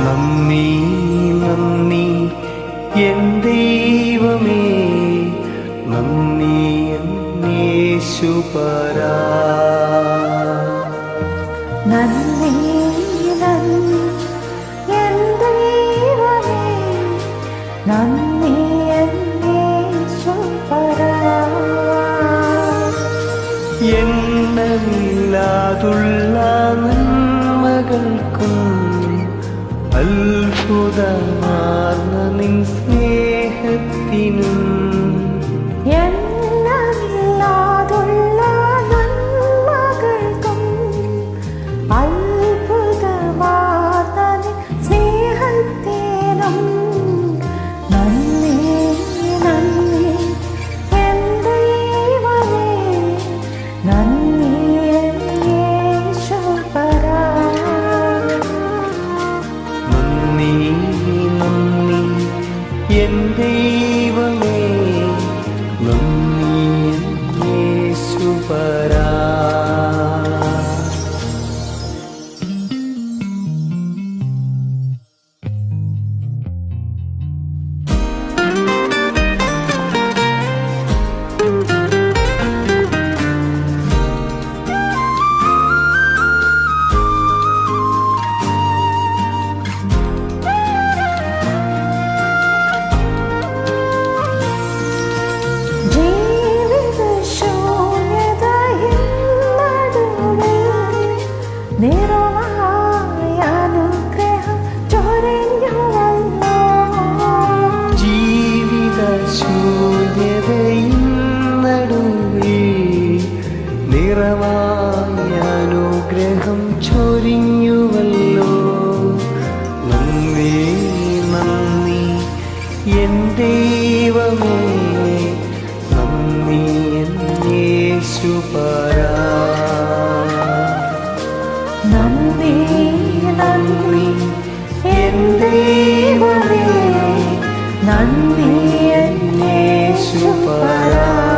നന്ദി നന്ദി. എൻ ദൈവമേ നന്ദി എന്നേശുപരാ നന്ദി നന്ദി. എൻ ദൈവമേ നന്മകൾക്കും الهدى معنا എൻ നിറവായി അനുഗ്രഹം ചൊരിഞ്ഞുവല്ലോ. നന്ദി നന്ദി എൻ ദൈവമേ. നന്ദി എൻ യേശുപരാ നന്ദി നന്ദി എൻ ദൈവമേ. നന്ദി എൻ യേശുപരാ